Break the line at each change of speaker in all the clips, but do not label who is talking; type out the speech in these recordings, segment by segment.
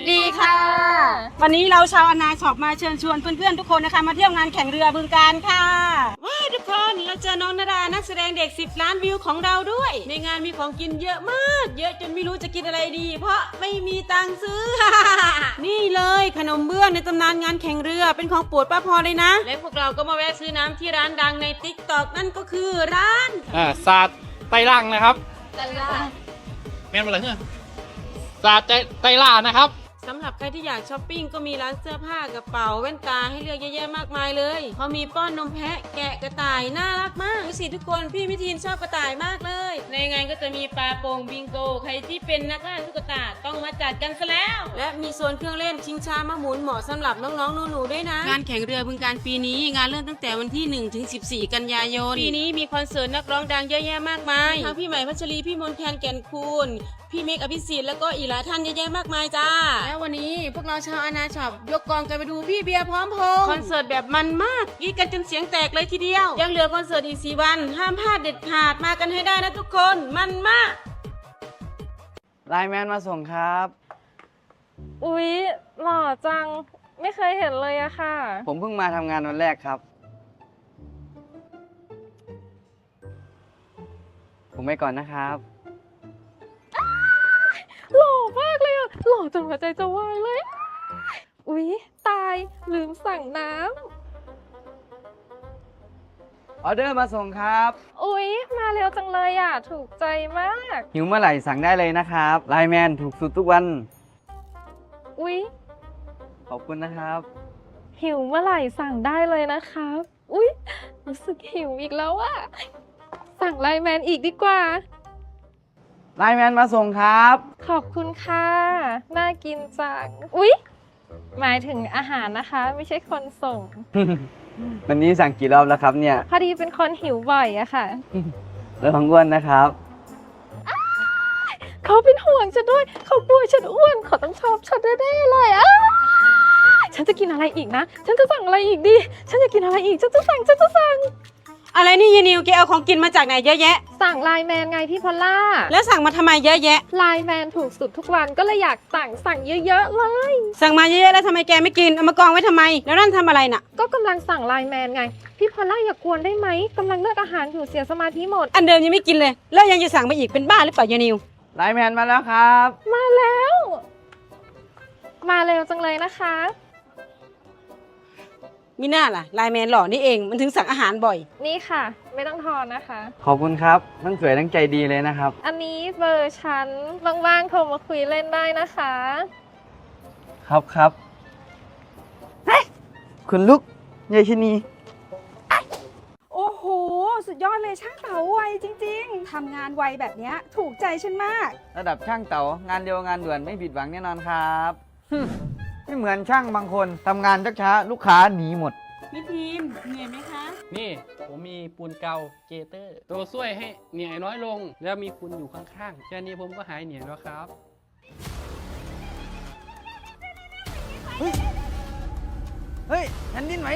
สดีค่ะ วันนี้เราชาวอนาช็อปมาเชิญชวนเพื่อนๆทุกคนนะคะมาเที่ยวงานแข่งเรือบึงการค่ะว้าทุกคนเราเจอน้องนาดานักแสดงเด็ก 10 ล้านวิวของเราด้วย ในงานมีของกินเยอะมาก เยอะจนไม่รู้จะกินอะไรดี เพราะไม่มีตังค์ซื้อ นี่เลยขนมเบื้องในตำนานงานแข่งเรือเป็นของโปรดป้าพรเลยนะ และพวกเราก็มาแวะซื้อน้ำที่ร้านดังในติ๊กต็อกนั่นก็คือร้าน
อ่าศาสตร์ไตรล่างนะครับแม่นอะไรเนี่ยศาสตร์ไตไตรล่านะครับ
สำหรับใครที่อยากช้อปปิ้งก็มีร้านเสื้อผ้ากระเป๋าแว่นตาให้เลือกเยอะแยะมากมายเลยเขามีป้อนนมแพะแกะกระต่ายน่ารักมากดูสิทุกคนพี่มิทีนชอบกระต่ายมากเลย ในงานก็จะมีปลาโป่งบิงโก ใครที่เป็นนักล่าตุ๊กตาต้องมาจัดกันซะแล้ว และมีโซนเครื่องเล่นชิงช้ามาหมุนเหมาะสำหรับน้องๆหนูๆด้วยนะ งานแข่งเรือบึงการปีนี้ งานเริ่มตั้งแต่วันที่ 1 ถึง 14 กันยายนปีนี้มีคอนเสิร์ตนักร้องดังเยอะแยะมากมายทั้งพี่ใหม่พัชรีพี่มนต์แคนแก่นคูณพี่เมกอภิสิทธิ์แล้วก็อีกหลายท่านเยอะแยะมากมายจ้า และวันนี้พวกเราชาวอนาช็อปยกกองกันไปดูพี่เบียร์พร้อมพงษ์คอนเสิร์ตแบบมันมากกรีดกันจนเสียงแตกเลยทีเดียว ยังเหลือคอนเสิร์ตอีกสี่วันห้ามพลาดเด็ดขาดมากันให้ได้นะทุกคนมันมาก
ไลน์แมนมาส่งครับ
อุ๊ยหล่อจัง ไม่เคยเห็นเลยอะค่ะ
ผมเพิ่งมาทำงานวันแรกครับ ผมไปก่อนนะครับ
หล่อมากเลยอะหล่อจนหัวใจจะวายเลยอุ๊ย ตายลืมสั่งน้
ออเดอร์มาส่งครับำ
อุ๊ย มาเร็วจังเลยอะถูกใจมาก
หิวเมื่อไหร่สั่งได้เลยนะครับไลน์แมนถูกสุดทุกวัน
อุ๊ย
ขอบคุณนะครับ
หิวเมื่อไหร่สั่งได้เลยนะคะอุ๊ย รู้สึกหิวอีกแล้วอะสั่งไลน์แมนอีกดีกว่า
ไลน์แมนมาส่งครับ
ขอบคุณค่ะ น่ากินจังอุ๊ย หมายถึงอาหารนะคะ ไม่ใช่คนส่ง
วันนี้สั่งกี่รอบแล้วครับเนี่ย
พอดีเป็นคนหิวบ่อยอะค่ะ
แล้วของอ้วนนะครับ
เขาเป็นห่วงฉันด้วย เขากลัวฉันอ้วนเขาต้องชอบฉันแน่ๆเลยอ้าวฉันจะกินอะไรอีกนะ ฉันจะสั่งอะไรอีกดี ฉันจะกินอะไรอีก ฉันจะสั่ง ฉันจะสั่ง
อะไรนี่ยีนิวแกเอาของกินมาจากไหนเยอะแยะ
สั่งไลน์แมนไงพี่พอลล่า
แล้วสั่งมาทำไมเยอะแยะ
ไลน์แมนถูกสุดทุกวันก็เลยอยากสั่งสั่งเยอะๆเลย
สั่งมาเยอะๆแล้วทำไมแกไม่กินเอามากองไว้ทำไม แล้วนั่นทำอะไรน่ะ
ก็กำลังสั่งไลน์แมนไง พี่พอลล่าอย่ากวนได้ไหมกำลังเลือกอาหารอยู่เสียสมาธิหมด
อันเดิมยังไม่กินเลย แล้วยังจะสั่งมาอีกเป็นบ้าหรือเปล่ายีนิว
ไลน์แมนมาแล้วครับ
มาแล้ว มาเร็วจังเลยนะคะ
มีหน้าล่ะไลน์แมนหล่อนี่เองมันถึงสั่งอาหารบ่อย
นี่ค่ะ ไม่ต้องทอนนะคะ
ขอบคุณครับทั้งสวยทั้งใจดีเลยนะครับ
อันนี้เบอร์ฉันว่างๆโทรมาคุยเล่นได้นะคะ
ครับครับคุณลูกยายชนี
โอ้โห สุดยอดเลยช่างเต๋าไวจริง ๆทำงานไวแบบเนี้ยถูกใจฉันมาก
ระดับช่างเต๋างานเร็วงานด่วนไม่ผิดหวังแน่นอนครับฮึ่ม ไม่เหมือนช่างบางคนทำงานช้าๆลูกค้าหนีหมด
มิทีนเหนื่อยไหมคะ
นี่ ผมมีปูนเกาเกเตอร์ ตัวช่วยให้เหนื่อยน้อยลง แล้วมีคุณอยู่ข้างๆแค่นี้ผมก็หายเหนื่อยแล้วครับ
เฮ้ยแผ่นดินไหม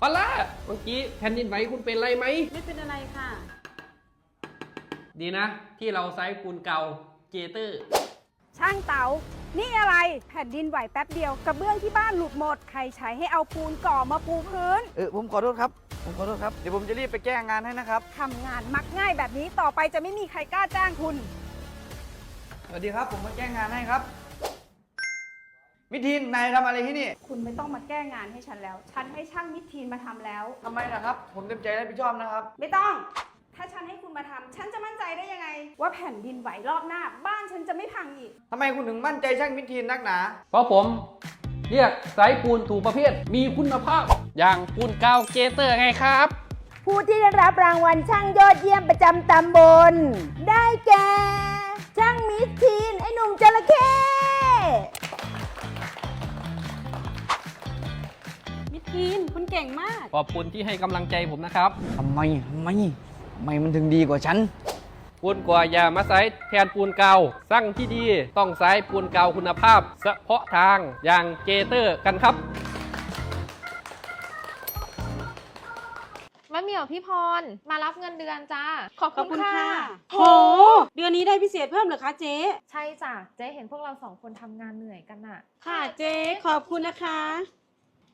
ปลาล่าเมื่อกี้แผ่นดินไหวคุณเป็นไรไหม
ไม่เป็นอะไรค่ะ
ดีนะ ที่เราใช้ปูนเกาเกเตอร์
ช่างเต๋านี่อะไรแผ่นดินไหวแป๊บเดียวกระเบื้องที่บ้านหลุดหมด ใครใช้ให้เอาปูนก่อมาปูพื้น
เออผมขอโทษครับ ผมขอโทษครับ เดี๋ยวผมจะรีบไปแก้งานให้นะครับ
ทำงานมักง่ายแบบนี้ต่อไปจะไม่มีใครกล้าจ้างคุณ
สวัสดีครับ ผมมาแก้งานให้ครับ มิทิน นายทำอะไรที่นี่
คุณไม่ต้องมาแก้งานให้ฉันแล้ว ฉันให้ช่างมิตรทีนมาทำแล้ว
ทำไมล่ะครับ ผมเต็มใจรับผิดชอบนะครับ
ไม่ต้องถ้าฉันให้คุณ มาทำฉันจะมั่นใจได้ยังไง ว่าแผ่นดินไหวรอบหน้า บ้านฉันจะไม่พังอีก
ทำไมคุณถึงมั่นใจช่างมิทินนักหนา
เพราะผมเรียกสายปูนถูกประเภทมีคุณภาพ อย่างปูนเกาเกเตอร์ไงครับ
ผู้ที่ได้รับรางวัลช่างยอดเยี่ยมประจำตำบล ได้แก่ ช่างมิสทีน ไอ้หนุ่มจระเข้
มิทีนคุณเก่งมาก
ขอบคุณที่ให้กำลังใจผมนะครับ
ทำไม ทำไม ทำไมมันถึงดีกว่าฉัน
ปูนกว่าอย่ามาใช้แทนปูนเกาสั่งที่ดีต้องใช้ปูนเกาคุณภาพเฉพาะทางอย่างเกเตอร์กันครับ
มันเหมี่ยวพี่พร มารับเงินเดือนจ้า ขอบ
ขอบ
คุ
คุณณ
ค่ะ
ค่ะโห เดือนนี้ได้พิเศษเพิ่มเหรอคะเจ๊
ใช่จ้ะ เจ๊เห็นพวกเราสองคนทำงานเหนื่อยกันน่ะ
ค่ะเจ๊ขอบคุณนะคะ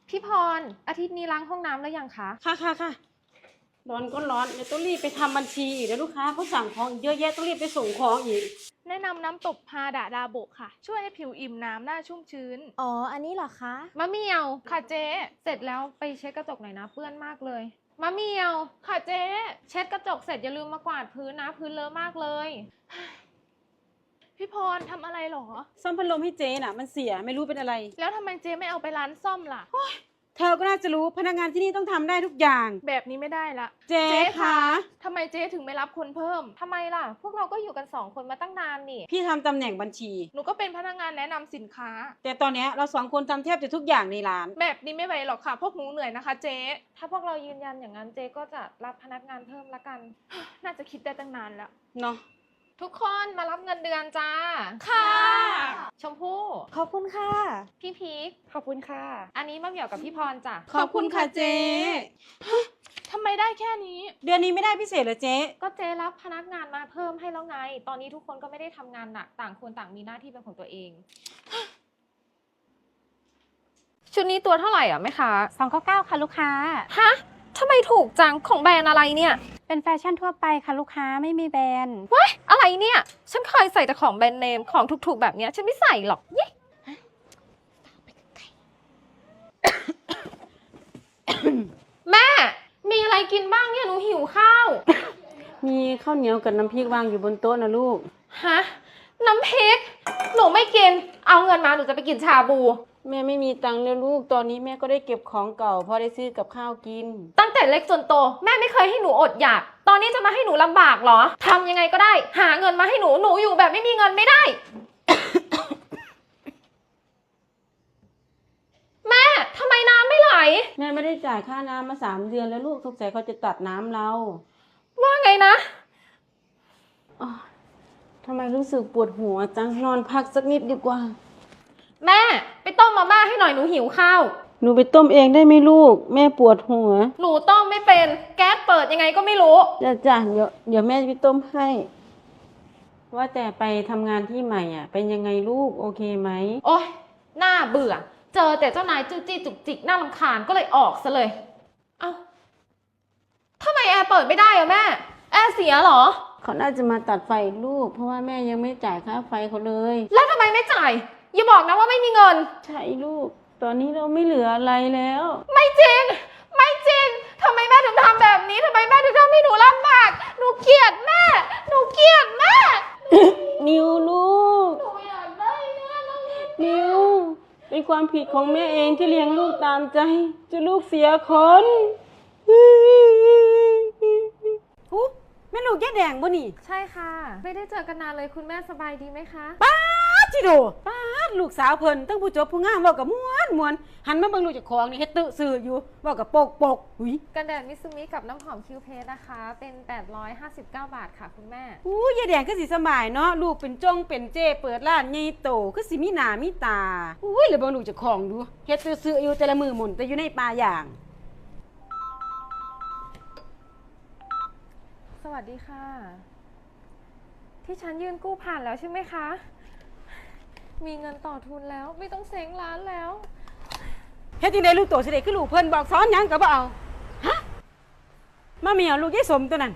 พี่พร อาทิตย์นี้ล้างห้องน้ำแล้วยังคะ
ค่ะค่ะค่ะ ร้อนก็ร้อนเดี๋ยวต้องรีบไปทำบัญชีอีกเดี๋ยวลูกค้าเขาสั่งของอีกเยอะแยะต้องรีบไปส่งของอีก
แนะนำน้ำตบพาดาดาโบะค่ะ ช่วยให้ผิวอิ่มน้ำหน้าชุ่มชื้น
อ๋อ อันนี้เหรอคะ
มะเหมี่ยว
ค่ะเจ๊
เสร็จแล้วไปเช็ดกระจกหน่อยนะเปื้อนมากเลยมะเหมี่ยว
ค่ะเจ๊
เช็ดกระจกเสร็จอย่าลืมมากวาดพื้นนะพื้นเลอะมากเลย
พี่พรทำอะไรหรอ
ซ่อมพัดลมให้เจ๊น่ะ มันเสียไม่รู้เป็นอะไร
แล้วทำไมเจ๊ไม่เอาไปร้านซ่อมล่ะ
เธอก็น่าจะรู้พนักงานที่นี่ต้องทำได้ทุกอย่าง
แบบนี้ไม่ได้ละ
เจ๊คะ
ทำไมเจ๊ถึงไม่รับคนเพิ่ม
ทำไมล่ะ พวกเราก็อยู่กันสองคนมาตั้งนานนี่
พี่ทำตำแหน่งบัญชี
หนูก็เป็นพนักงานแนะนำสินค้า
แต่ตอนเนี้ยเราสองคนทำแทบจะทุกอย่างในร้าน
แบบนี้ไม่ไหวหรอกค่ะ พวกหนูเหนื่อยนะคะเจ๊
ถ้าพวกเรายืนยันอย่างนั้นเจ๊ก็จะรับพนักงานเพิ่มละกัน
น่าจะคิดได้ตั้งนานแล้ว
เนาะ
ทุกคนมารับเงินเดือนจ้า
ค่ะ
ชมพู่
ขอบคุณค่ะ
พี่พีค
ขอบคุณค่ะ
อันนี้มะเหมี่ยวกับพี่พรจ้ะ
ขอบคุณค่ะเจ๊
ทำไมได้แค่นี้
เดือนนี้ไม่ได้พิเศษเหรอเจ๊
ก็เจ๊รับพนักงานมาเพิ่มให้แล้วไง ตอนนี้ทุกคนก็ไม่ได้ทำงานหนัก ต่างคนต่างมีหน้าที่เป็นของตัวเอง ชุดนี้ตัวเท่าไหร่อะแม่ค้า
299ค่ะลูกค้า
ฮะทำไมถูกจังของแบรนด์อะไรเนี่ย
เป็นแฟชั่นทั่วไปค่ะลูกค้าไม่มีแบรนด์
ว้าย อะไรเนี่ย ฉันเคยใส่แต่ของแบรนด์เนมของถูกๆแบบเนี้ย ฉันไม่ใส่หรอกเย้แม่ มีอะไรกินบ้างเนี่ยหนูหิวข้าว
มีข้าวเหนียวกับน้ำพริกวางอยู่บนโต๊ะนะลูก
ฮะ น้ำพริก หนูไม่กิน เอาเงินมาหนูจะไปกินชาบู
แม่ไม่มีตังค์แล้วลูกตอนนี้แม่ก็ได้เก็บของเก่าพอได้ซื้อกับข้าวกิน
ตั้งแต่เล็กจนโต แม่ไม่เคยให้หนูอดอยาก ตอนนี้จะมาให้หนูลำบากเหรอทำยังไงก็ได้ หาเงินมาให้หนูหนูอยู่แบบไม่มีเงินไม่ได้ แม่ทำไมน้ำไม่ไหล
แม่ไม่ได้จ่ายค่าน้ำมาสามเดือนแล้วลูกสงสัยเขาจะตัดน้ำเรา
ว่าไงนะ
อ๋อทำไมรู้สึกปวดหัวจังนอนพักสักนิดดีกว่า
แม่ ไปต้ มมาม่าให้หน่อยหนูหิวข้าว
หนูไปต้มเองได้ไหมลูก แม่ปวดหัว
หนูต้มไม่เป็น แก๊สเปิดยังไงก็ไม่รู้
จ้ะจ้ะเดี๋ยวเดี๋ยวแม่จะไปต้มให้ ว่าแต่ไปทำงานที่ใหม่อะ เป็นยังไงลูกโอเคไหม
โอ๊ยน่าเบื่อ เจอแต่เจ้านายจู้จี้จุกจิกน่ารำคาญก็เลยออกซะเลย เอ้าทำไมแอร์เปิดไม่ได้อะแม่ แอร์เสียเหรอ
เขาน่าจะมาตัดไฟอีกลูก เพราะว่าแม่ยังไม่จ่ายค่าไฟเขาเลย
แล้วทำไมไม่จ่าย อย่าบอกนะว่าไม่มีเงิน
ใช่ลูก ตอนนี้เราไม่เหลืออะไรแล้ว
ไม่จริง ไม่จริงทำไมแม่ถึงทำแบบนี้ทำไมแม่ถึงทำให้หนูลำบากหนูเกลียดแม่หนูเกลียดแม่
นิวลูก
หนูอยากได้เงิน
นิว เป็นความผิดของแม่เองที่เลี้ยงลูกตามใจจะลูกเสียคนหูแม่ลูกแย่แดงบ่นี่
ใช่ค่ะ ไม่ได้เจอกันนานเลยคุณแม่สบายดีไหมคะ
ป้าด จิโดป้าดลูกสาวเพิ่นทั้งผู้จบผู้งามเว้ากับม่วนม่วนหันมาเบิ่งลูกเจ้าของนี่เฮ็ดตึซื่ออยู่เว้ากับโปกโปกหุย
กันแดดมิซูมิกับน้ำหอมคิวเพสนะคะ เป็น 859 บาทค่ะคุณแม่
อู้ยายแดงคือสิสบายเนาะลูกเป็นจงเป็นเจเปิดร้านใหญ่โตคือสิมีหน้ามีตาอุ้ยเลยเบิ่งลูกเจ้าของดูเฮ็ดซื่อๆอยู่แต่ละมือหมุนแต่อยู่ในป่าอย่าง
สวัสดีค่ะ ที่ฉันยื่นกู้ผ่านแล้วใช่ไหมคะ มีเงินต่อทุนแล้ว ไม่ต้องเซ้งร้านแล้ว
เฮ็ดจังได๋ลูกโตสิได้คือลูกเพิ่นบอกสอนหยังก็บ่เอาฮะมาเมียวลูกยายสมตัวนั้น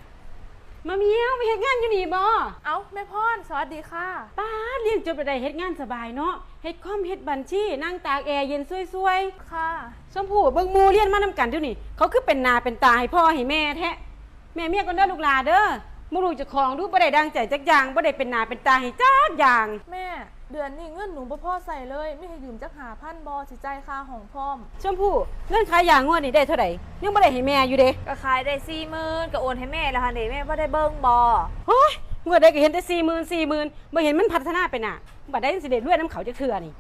มาเมียวไปเฮ็ดงานอยู่นี่บ่
เอ้าแม่พรสวัสดีค่ะ
ป้าดเรียนจบไปได้เฮ็ดงานสบายเนาะเฮ็ดคอมเฮ็ดบัญชีนั่งตากแอร์เย็นซวย
ค่ะ
ๆชมพู่เบิ่งหมู่เรียนมานำกันเดี๋ยวนี้เขาคือเป็นหน้าเป็นตาให้พ่อให้แม่แท้แม่เมียก็เด้อลูกหลาเด้อบ่รู้เจะของดูบ่ได้ดังใจจักอย่างบ่ได้เป็นหน้าเป็นตาให้จักอย่าง
แม่ เดือนนี้เงินหนูบ่พอใส่เลยไม่ให้ยืมจักหาพันบอสิใจายค่าของพร้อม
ชมพู่เงินขายยางงวดนี่ได้เท่าไหร่ยังบ่ได้ให้แม่อยู่เด้
ก็ขายได้สี่หมื่นก็โอนให้แม่แล้วค่ะเด็แม่ว่าได้เบิ้งบอ
โอ้ยงวดใดก็เห็นแต่สี่หมื่นสี่หมื่นบ่เห็นมันพัฒนาไปน่ะบัดได้สิเด็ดรวยน้ำเขาจะเถื่อนี่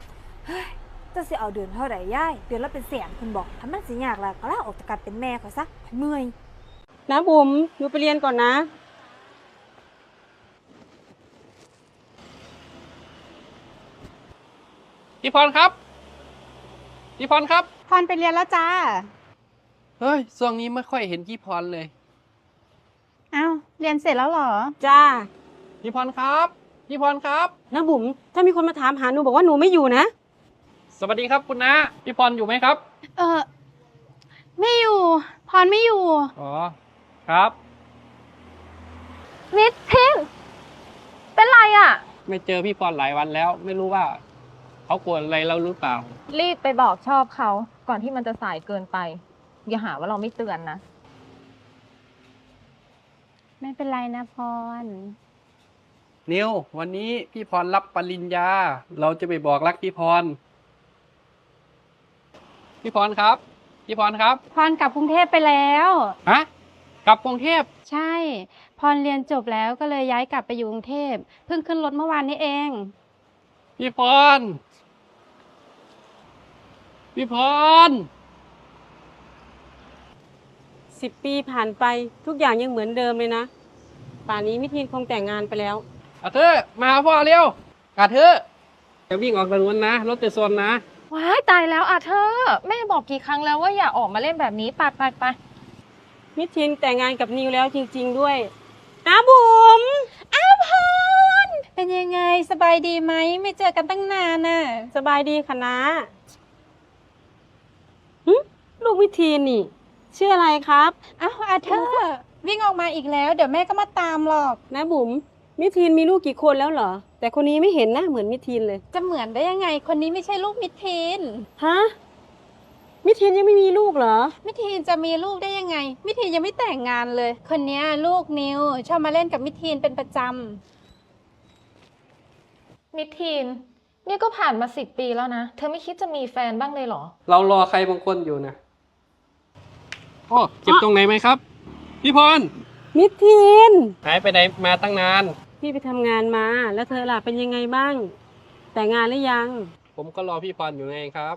จะสิเอาเดือนเท่าไหร่ย่ายเดือนละเป็นแสนคุณบอกถ้ามันสิยากล่ะก็ลาออกจากการเป็นแม่เขาซะเมื่อย
นะบุ๋มหนูไปเรียนก่อนนะ
พี่พรครับพี่พรครับ
พรไปเรียนแล้วจ้า
เฮ้ยช่วงนี้ไม่ค่อยเห็นพี่พรเลย
อ้าวเรียนเสร็จแล้วเหรอ
จ้า
พี่พรครับพี่พรครับ
นะบุ๋มถ้ามีคนมาถามหาหนูบอกว่าหนูไม่อยู่นะ
สวัสดีครับคุณนะพี่พรอยู่ไหมครับ
เออไม่อยู่ พรไม่อยู่
อ๋อ ครับ
มิสทินเป็นไรอะ่ะ
ไม่เจอพี่พรหลายวันแล้ว ไม่รู้ว่า เขากวนอะไรเราหรือเปล่า
รีบไปบอกชอบเขาก่อนที่มันจะสายเกินไป อย่าหาว่าเราไม่เตือนนะ
ไม่เป็นไรนะพร
นิววันนี้พี่พรรับปริญญา เราจะไปบอกรักพี่พร พี่พรครับ พี่พรครับ
พรกลับกรุงเทพไปแล้ว
ฮะกลับกรุงเทพ
ใช่ พรเรียนจบแล้วก็เลยย้ายกลับไปอยู่กรุงเทพเพิ่งขึ้นรถเมื่อวานนี้เอง
พี่พร พี่พร
สิบปีผ่านไปทุกอย่างยังเหมือนเดิมเลยนะ ป่านนี้มิทีนคงแต่งงานไปแล้ว
อาเธอร์มาหาพ่อเร็วอาเธอร์จะวิ่งออกถนนนะ รถจะชนนะ
ว้ายตายแล้วอะเธอ แม่บอกกี่ครั้งแล้วว่าอย่าออกมาเล่นแบบนี้ไปไปไป
มิทีนแต่งงานกับนิวแล้วจริง ๆ ด้วยนะบุ๋ม
อ้าวพร เป็นยังไงสบายดีไหมไม่เจอกันตั้งนานน่ะ
สบายดีคะนะหึลูกมิทีนนี่ ชื่ออะไรครับ
อ้าวอาเธอร์วิ่งออกมาอีกแล้ว เดี๋ยวแม่ก็มาตามหรอก
นะบุ๋มมิทีนมีลูกกี่คนแล้วเหรอ แต่คนนี้ไม่เห็นหน้าเหมือนมิทีนเลย
จะเหมือนได้ยังไง คนนี้ไม่ใช่ลูกมิทีน
ฮะมิทีนยังไม่มีลูกเหรอ
มิทีนจะมีลูกได้ยังไง มิทีนยังไม่แต่งงานเลย คนเนี้ยลูกนิวชอบมาเล่นกับมิทีนเป็นประจ
มิ ดทีน นี่ก็ผ่านมาสิบปีแล้วนะ เธอไม่คิดจะมีแฟนบ้างเลยเหรอ
เรารอใครบางคนอยู่นะโอ้เจ็บตรงไหนไหมครับ พี่พร
มิทีน
หายไปไหนมาตั้งนาน
พี่ไปทำงานมา แล้วเธอล่ะเป็นยังไงบ้าง แต่งงานหรือยัง
ผมก็รอพี่พรอยู่ไงครับ